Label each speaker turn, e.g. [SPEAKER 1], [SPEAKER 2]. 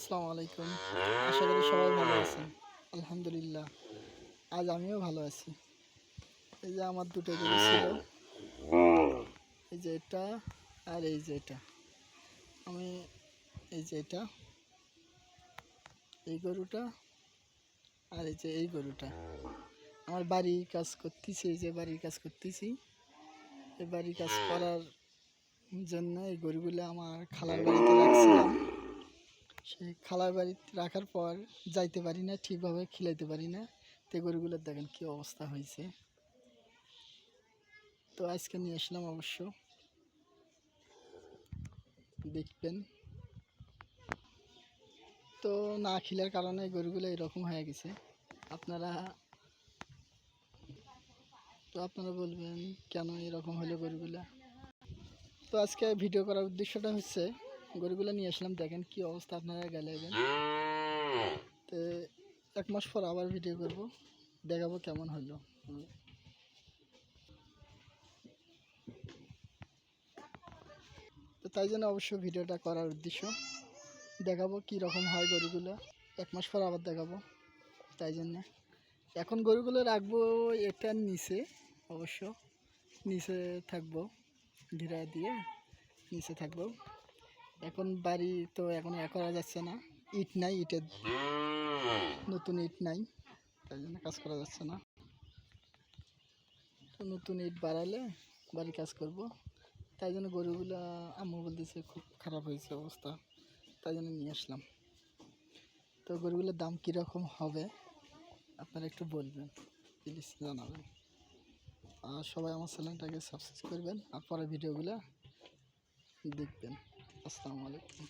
[SPEAKER 1] আসসালামু আলাইকুম। আশা করি সবাই ভালো আছেন। আলহামদুলিল্লাহ। আজ আমিও ভালো আছি। এই যে আমার দুটো গরু ছিল। এই যে এটা আর এই যে এটা। আমি এই যে এটা, এই গরুটা আর এই যে এই গরুটা। আমার বাড়ির কাজ করতেছি, এই যে বাড়ির কাজ করতেছি। এই বাড়ির কাজ করার জন্য এই গরুগুলো আমার খালার বাড়িতে রাখছিলাম। সেই খালার বাড়িতে রাখার পর যাইতে পারি না, ঠিকভাবে খিলাইতে পারি না। তো গরুগুলোর দেখেন কী অবস্থা হয়েছে তো আজকে নিয়ে আসলাম অবশ্য। দেখবেন। তো না খিলার কারণে গরুগুলো এরকম হয়ে গেছে। আপনারা তো আপনারা বলবেন, কেন এরকম হলো গরুগুলা? তো আজকে ভিডিও করার উদ্দেশ্যটা হচ্ছে গরুগুলো নিয়ে আসলাম, দেখেন কি অবস্থা আপনারা গেলে তো এক মাস পর আবার ভিডিও করব, দেখাবো কেমন হলো। তো তাই জন্য অবশ্য ভিডিওটা করার উদ্দেশ্য। দেখাবো কি রকম হয় গরুগুলো, এক মাস পর আবার দেখাবো। তাই জন্যে এখন গরুগুলো রাখব এটার নিচে, অবশ্য নিচে থাকব, ঘিরা দিয়ে নিচে থাকব। এখন বাড়ি তো এখন এ করা যাচ্ছে না। ইট নাই, ইটের নতুন ইট নাই, তাই জন্য কাজ করা যাচ্ছে না। তো নতুন ইট বাড়ালে বাড়ি কাজ করব। তাই জন্য গরুগুলো, আম্মু বলতেছে খুব খারাপ হয়েছে অবস্থা, তাই জন্য নিয়ে আসলাম। তো গরুগুলোর দাম কীরকম হবে, আপনারা একটু বলবেন প্লিজ জানাবেন। আর সবাই আমার চ্যানেলটাকে সাবস্ক্রাইব করবেন, আর পরে ভিডিওগুলো দেখবেন। আসসালামু আলাইকুম।